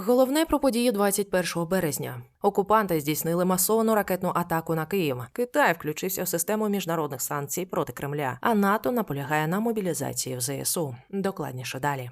Головне про події 21 березня. Окупанти здійснили масовану ракетну атаку на Київ. Китай включився в систему міжнародних санкцій проти Кремля, а НАТО наполягає на мобілізації в ЗСУ. Докладніше далі.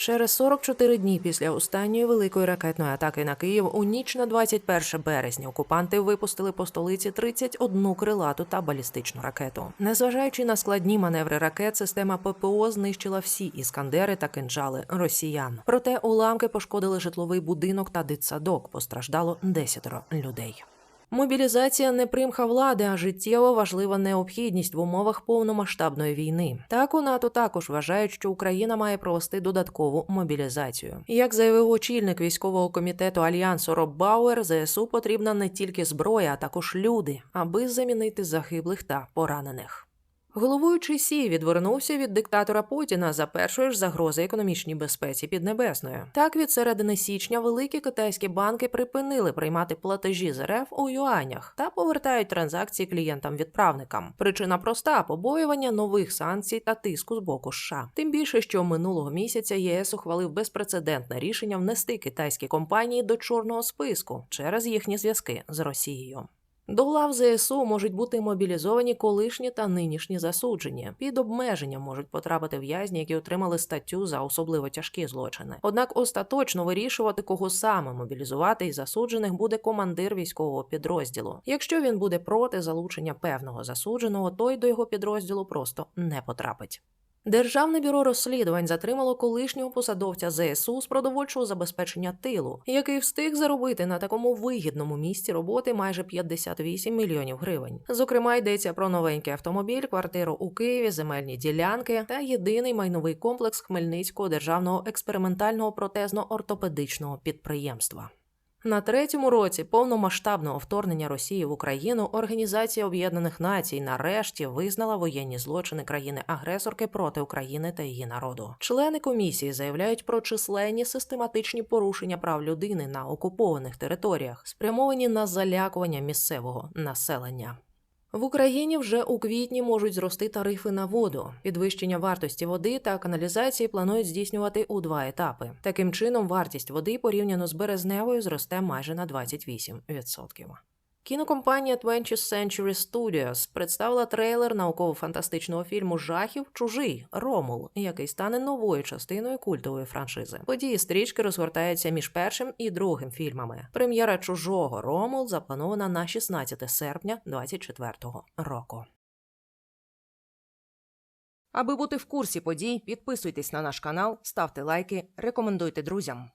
Через 44 дні після останньої великої ракетної атаки на Київ у ніч на 21 березня окупанти випустили по столиці 31 крилату та балістичну ракету. Незважаючи на складні маневри ракет, система ППО знищила всі іскандери та кинджали росіян. Проте уламки пошкодили житловий будинок та дитсадок. Постраждало 10 людей. Мобілізація не примха влади, а життєво важлива необхідність в умовах повномасштабної війни. Так у НАТО також вважають, що Україна має провести додаткову мобілізацію. Як заявив очільник військового комітету альянсу Роб Бауер, ЗСУ потрібна не тільки зброя, а також люди, аби замінити загиблих та поранених. Головуючий Сі відвернувся від диктатора Путіна за першої ж загрози економічній безпеці Піднебесною. Так, від середини січня великі китайські банки припинили приймати платежі з РФ у юанях та повертають транзакції клієнтам-відправникам. Причина проста побоювання нових санкцій та тиску з боку США. Тим більше, що минулого місяця ЄС ухвалив безпрецедентне рішення внести китайські компанії до чорного списку через їхні зв'язки з Росією. До лав ЗСУ можуть бути мобілізовані колишні та нинішні засуджені. Під обмеження можуть потрапити в'язні, які отримали статтю за особливо тяжкі злочини. Однак остаточно вирішувати, кого саме мобілізувати із засуджених буде командир військового підрозділу. Якщо він буде проти залучення певного засудженого, той до його підрозділу просто не потрапить. Державне бюро розслідувань затримало колишнього посадовця ЗСУ з продовольчого забезпечення тилу, який встиг заробити на такому вигідному місці роботи майже 58 мільйонів гривень. Зокрема, йдеться про новенький автомобіль, квартиру у Києві, земельні ділянки та єдиний майновий комплекс Хмельницького державного експериментального протезно-ортопедичного підприємства. На третьому році повномасштабного вторгнення Росії в Україну Організація Об'єднаних Націй нарешті визнала воєнні злочини країни-агресорки проти України та її народу. Члени комісії заявляють про численні систематичні порушення прав людини на окупованих територіях, спрямовані на залякування місцевого населення. В Україні вже у квітні можуть зрости тарифи на воду. Підвищення вартості води та каналізації планують здійснювати у два етапи. Таким чином, вартість води порівняно з березневою зросте майже на 28%. Кінокомпанія 20th Century Studios представила трейлер науково-фантастичного фільму жахів Чужий Ромул, який стане новою частиною культової франшизи. Події стрічки розгортаються між першим і другим фільмами. Прем'єра чужого Ромул запланована на 16 серпня 2024 року. Аби бути в курсі подій, підписуйтесь на наш канал, ставте лайки, рекомендуйте друзям.